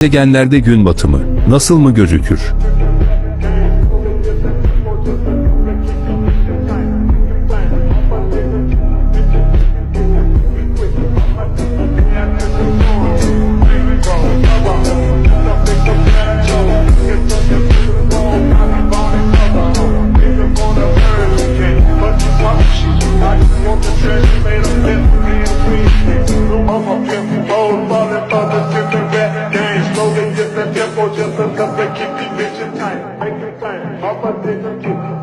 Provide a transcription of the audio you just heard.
Gezegenlerde gün batımı nasıl mı gözükür? I'ma keep the bitches tight, make it tight. All my niggas